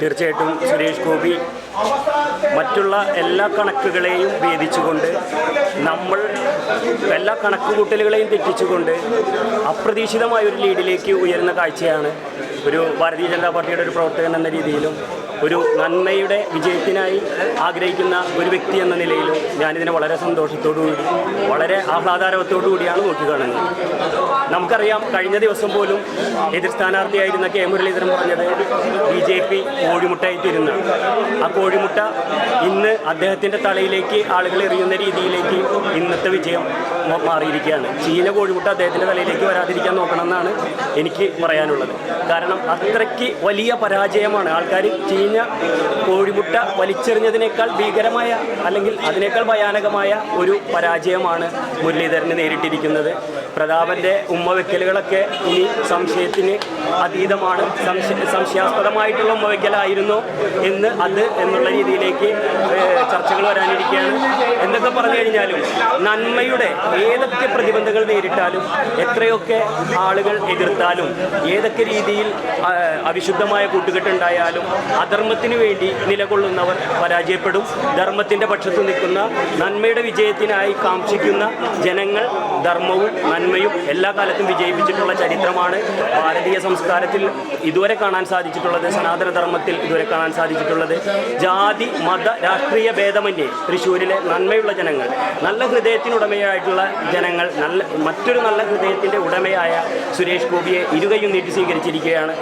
തീർച്ചയായിട്ടും സുരേഷ് ഗോപി മറ്റുള്ള എല്ലാ കണക്കുകളെയും ഭേദിച്ചുകൊണ്ട് നമ്മൾ എല്ലാ കണക്കുകൂട്ടലുകളെയും തെറ്റിച്ചുകൊണ്ട് അപ്രതീക്ഷിതമായ ഒരു ലീഡിലേക്ക് ഉയരുന്ന കാഴ്ചയാണ് ഒരു ഭാരതീയ ജനതാ പാർട്ടിയുടെ ഒരു പ്രവർത്തകൻ എന്ന രീതിയിലും ഒരു നന്മയുടെ വിജയത്തിനായി ആഗ്രഹിക്കുന്ന ഒരു വ്യക്തി എന്ന നിലയിലും ഞാനിതിനെ വളരെ സന്തോഷത്തോടുകൂടി വളരെ ആഹ്ലാദാരവത്തോടു കൂടിയാണ് നോക്കിക്കാണുന്നത്. നമുക്കറിയാം കഴിഞ്ഞ ദിവസം പോലും എതിർ സ്ഥാനാർത്ഥിയായിരുന്ന കെ മുരളീധരൻ പറഞ്ഞത് ബി ജെ പി കോഴിമുട്ടായി ആ കോഴിമുട്ട ഇന്ന് അദ്ദേഹത്തിന്റെ തലയിലേക്ക് ആളുകൾ എറിയുന്ന രീതിയിലേക്ക് ഇന്നത്തെ വിജയം മാറിയിരിക്കുകയാണ്. ചീന കോഴിമുട്ട അദ്ദേഹത്തിന്റെ തലയിലേക്ക് വരാതിരിക്കാൻ നോക്കണമെന്നാണ് എനിക്ക് പറയാനുള്ളത്. കാരണം അത്രയ്ക്ക് വലിയ പരാജയമാണ്. ആൾക്കാർ ചീന കോഴിമുട്ട വലിച്ചെറിഞ്ഞതിനേക്കാൾ ഭീകരമായ അല്ലെങ്കിൽ അതിനേക്കാൾ ഭയാനകമായ ഒരു പരാജയമാണ് മുരളീധരന് നേരിട്ടിരിക്കുന്നത്. പ്രതാപന്റെ ഉമ്മ വെക്കലുകളൊക്കെ ഇനി സംശയത്തിന് അതീതമാണ്. സംശയ സംശയാസ്പദമായിട്ടുള്ള ഉമ്മ വെക്കലായിരുന്നു എന്ന് അത് എന്നുള്ള രീതിയിലേക്ക് ചർച്ചകൾ വരാനിരിക്കുകയാണ്. എന്തൊക്കെ പറഞ്ഞു കഴിഞ്ഞാലും നന്മയുടെ ഏതൊക്കെ പ്രതിബന്ധങ്ങൾ നേരിട്ടാലും എത്രയൊക്കെ ആളുകൾ എതിർത്താലും ഏതൊക്കെ രീതിയിൽ അവിശുദ്ധമായ കൂട്ടുകെട്ടുണ്ടായാലും അധർമ്മത്തിന് വേണ്ടി നിലകൊള്ളുന്നവർ പരാജയപ്പെടും. ധർമ്മത്തിന്റെ പക്ഷത്ത് നിൽക്കുന്ന നന്മയുടെ വിജയത്തിനായി കാക്ഷിക്കുന്ന ജനങ്ങൾ ധർമ്മവും നന്മയും എല്ലാ കാലത്തും വിജയിപ്പിച്ചിട്ടുള്ള ചരിത്രമാണ് ഭാരതീയ സംസ്കാരത്തിൽ ഇതുവരെ കാണാൻ സാധിച്ചിട്ടുള്ളത്. സനാതനധർമ്മത്തിൽ ഇതുവരെ കാണാൻ സാധിച്ചിട്ടുള്ളത്. ജാതി മത രാഷ്ട്രീയ ഭേദമന്യേ തൃശ്ശൂരിലെ നന്മയുള്ള ജനങ്ങൾ നല്ല ഹൃദയത്തിനുടമയായിട്ടുള്ള ജനങ്ങൾ നല്ല മറ്റൊരു നല്ല ഹൃദയത്തിന്റെ ഉടമയായ സുരേഷ് ഗോപിയെ ഇരുകയും നീട്ടി സ്വീകരിച്ചിരിക്കുകയാണ്.